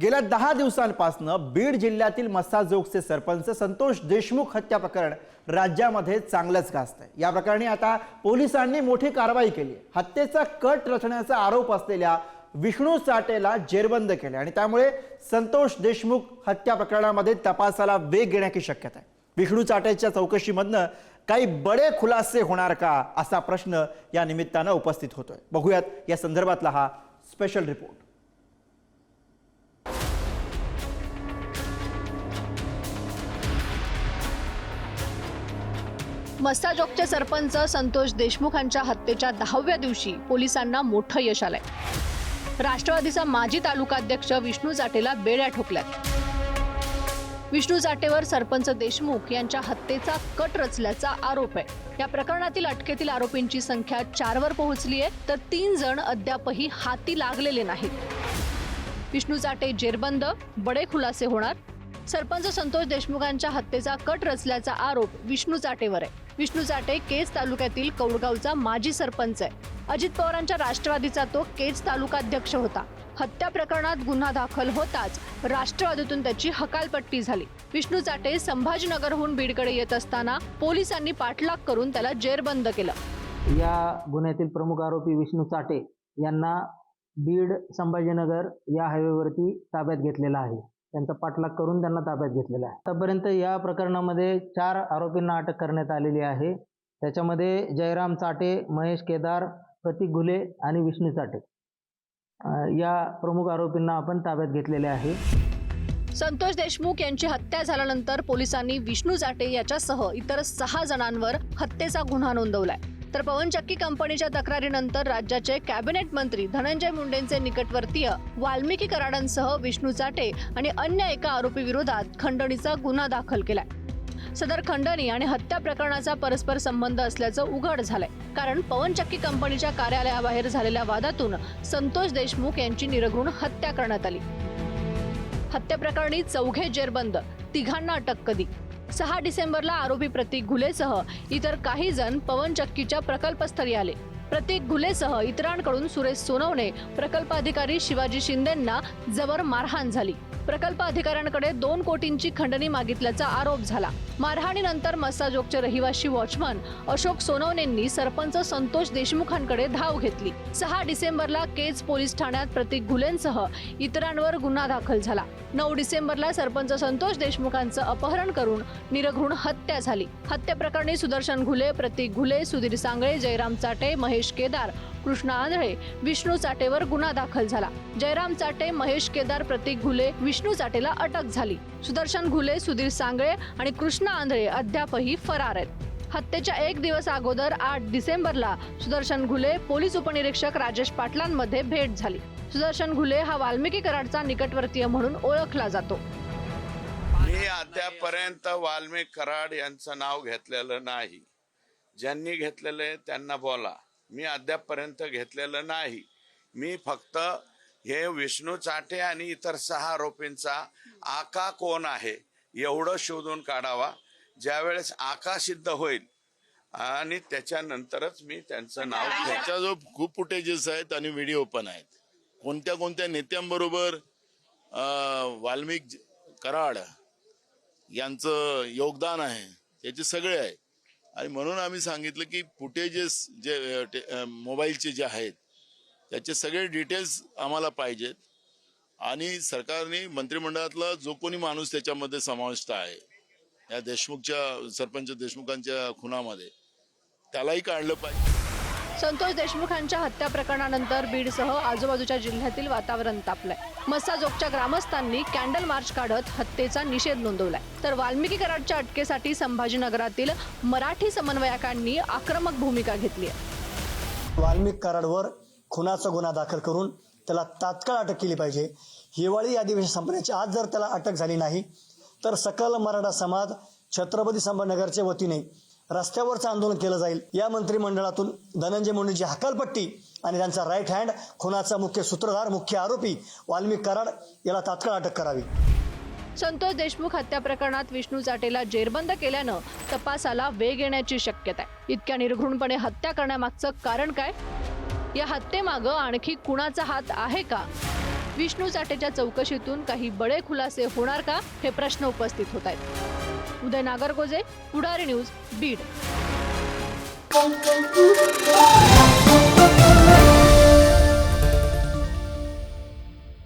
गेल्या दहा दिवसांपासून बीड जिल्ह्यातील मस्साजोगचे सरपंच संतोष देशमुख हत्या प्रकरण राज्यामध्ये चांगलंच गाजतंय. या प्रकरणी आता पोलिसांनी मोठी कारवाई केली. हत्येचा कट रचण्याचा आरोप असलेल्या विष्णू चाटेला जेरबंद केले आणि त्यामुळे संतोष देशमुख हत्या प्रकरणामध्ये तपासाला वेग येण्याची शक्यता आहे. विष्णू चाटेच्या चौकशीमधनं काही बडे खुलासे होणार का असा प्रश्न या निमित्तानं उपस्थित होतोय. बघूयात या संदर्भातला हा स्पेशल रिपोर्ट मस्ताजोगचे सरपंच संतोष देशमुखांच्या हत्येच्या दहाव्या दिवशी पोलिसांना मोठं यश आलंय. राष्ट्रवादीचा माजी तालुकाध्यक्ष विष्णू जाटेला बेड्या ठोकल्यात. विष्णू जाटेवर सरपंच देशमुख यांच्या हत्येचा कट रचल्याचा आरोप आहे. या प्रकरणातील अटकेतील आरोपींची संख्या चारवर पोहोचली आहे तर तीन जण अद्यापही हाती लागलेले नाहीत. विष्णू जाटे जेरबंद बडे खुलासे होणार. सरपंच संतोष देशमुखांच्या हत्येचा कट रचल्याचा आरोप विष्णू जाटेवर आहे. विष्णू चाटे केज तालुक्यातील कौडगावचा माजी सरपंच आहे. अजित पवारांच्या राष्ट्रवादीचा तो केज तालुकाध्यक्ष होता. हत्या प्रकरणात गुन्हा दाखल होताच राष्ट्रवादीतून त्याची हकालपट्टी झाली. विष्णू चाटे संभाजीनगरहून बीडकडे येत असताना पोलिसांनी पाठलाग करून त्याला जेरबंद केलं. या गुन्ह्यातील प्रमुख आरोपी विष्णू चाटे यांना बीड संभाजीनगर या हायवेवरती ताब्यात घेतलेला आहे. त्यांचा पाठलाग करून त्यांना ताब्यात घेतलेला आहे. आतापर्यंत या प्रकरणामध्ये चार आरोपींना अटक करण्यात आलेली आहे. त्याच्यामध्ये जयराम चाटे महेश केदार प्रतीक घुले आणि विष्णू चाटे. या प्रमुख आरोपींना आपण ताब्यात घेतलेले आहे. संतोष देशमुख यांची हत्या झाल्यानंतर पोलिसांनी विष्णू जाटे याच्यासह इतर सहा जणांवर हत्येचा गुन्हा नोंदवलाय. तर पवनचक्की कंपनीच्या तक्रारीनंतर राज्याचे कॅबिनेट मंत्री धनंजय मुंडेंचे निकटवर्तीय वाल्मिकी कराडांसह विष्णू चाटे आणि अन्य एका आरोपी विरोधात खंडणीचा गुन्हा दाखल केलाय. सदर खंडणी आणि हत्या प्रकरणाचा परस्पर संबंध असल्याचं उघड झालंय. कारण पवनचक्की कंपनीच्या कार्यालयाबाहेर झालेल्या वादातून संतोष देशमुख यांची निरघृण हत्या करण्यात आली. हत्या प्रकरणी चौघे जेरबंद तिघांना अटक कधी? सहा डिसेंबरला आरोपी प्रतीक घुलेसह इतर काही जण पवनचक्कीच्या प्रकल्पस्थळी आले. प्रतीक घुलेसह इतरांकडून सुरेश सोनवणे प्रकल्प अधिकारी शिवाजी शिंदेंना जबर मारहाण झाली. प्रकल्प अधिकाऱ्यांकडे दोन कोटींची खंडणी मागितल्याचा आरोप झाला. मारहाणीनंतर मस्साजोगचे रहिवाशी वॉचमन अशोक सोनवणेंनी सरपंच संतोष देशमुखांकडे धाव घेतली. सहा डिसेंबरला केज पोलीस ठाण्यात प्रतीक घुलेंसह इतरांवर गुन्हा दाखल झाला. नऊ डिसेंबरला सरपंच संतोष देशमुखांचं अपहरण करून निरघृण हत्या झाली. हत्या प्रकरणी सुदर्शन घुले प्रतीक घुले सुधीर सांगळे जयराम चाटे महेश केदार कृष्णा आंधळे विष्णू चाटेवर गुन्हा दाखल झाला. जयराम चाटे महेश केदार प्रतीक घुले विष्णू चाटेला अटक झाली. सुदर्शन घुले सुधीर सांगळे आणि कृष्णा आंधळे अद्यापही फरार आहेत. हत्येच्या एक दिवस अगोदर आठ डिसेंबरला सुदर्शन घुले पोलीस उपनिरीक्षक राजेश पाटलांमध्ये भेट झाली. सुदर्शन घुले हा वाल्मिकी कराडचा निकटवर्तीय म्हणून ओळखला जातो. मी अद्यापर्यंत वाल्मिक कराड यांचं नाव घेतलेलं नाही. ज्यांनी घेतलेलं आहे त्यांना बोला. मी अद्यापर्यंत घेतलेलं नाही. मी फक्त हे विष्णू चाटे आणि इतर सहा आरोपींचा आका कोण आहे एवढं शोधून काढावा. ज्यावेळेस आका सिद्ध होईल आणि त्याच्यानंतरच मी त्यांचं नाव त्याच्या जो खूप फुटेजेस आहेत आणि व्हिडिओ पण आहेत. कोणत्या कोणत्या नेत्यांबरोबर वाल्मिक कराड यांचं योगदान आहे त्याचे सगळे आहे आणि म्हणून आम्ही सांगितलं की फुटेजेस जे मोबाईलचे जे आहेत त्याचे सगळे डिटेल्स आम्हाला पाहिजेत. आणि सरकारने मंत्रिमंडळातला जो कोणी माणूस त्याच्यामध्ये समाविष्ट आहे या देशमुखच्या सरपंच देशमुखांच्या खुनामध्ये त्यालाही काढलं पाहिजे. संतोष देशमुखांच्या हत्या प्रकरणानंतर बीडसह आजूबाजूच्या जिल्ह्यातील वातावरण तापलंय. मस्साजोगच्या ग्रामस्थांनी कॅन्डल मार्च काढत हत्येचा निषेध नोंदवलाय. तर वाल्मिकी कराडच्या अटकेसाठी संभाजीनगरातील मराठी समन्वयकांनी आक्रमक भूमिका घेतली आहे. वाल्मिक कराडवर खुनाचा गुन्हा दाखल करून त्याला तात्काळ अटक केली पाहिजे. हिवाळी अधिवेशन संपण्याची आज जर त्याला अटक झाली नाही तर सकल मराठा समाज छत्रपती संभाजीनगरच्या वतीने रस्त्यावरचं आंदोलन केलं जाईल. या मंत्रिमंडळातून धनंजय मुंडेची हकालपट्टी आणि त्यांचा राईट हँड खुनाचा मुख्य सूत्रधार मुख्य आरोपी वाल्मिक कराड याला तात्काळ अटक करावी. संतोष देशमुख हत्या प्रकरणात विष्णू चाटेला जेरबंद केल्यानं तपासाला वेग येण्याची शक्यता आहे. इतक्या निर्घृणपणे हत्या करण्यामागचं कारण काय? या हत्येमागं आणखी कुणाचा हात आहे का? विष्णू चाटेच्या चौकशीतून काही बड़े खुलासे होणार का? हे प्रश्न उपस्थित होत आहेत. उदय नागरगोजे पुढारी न्यूज बीड.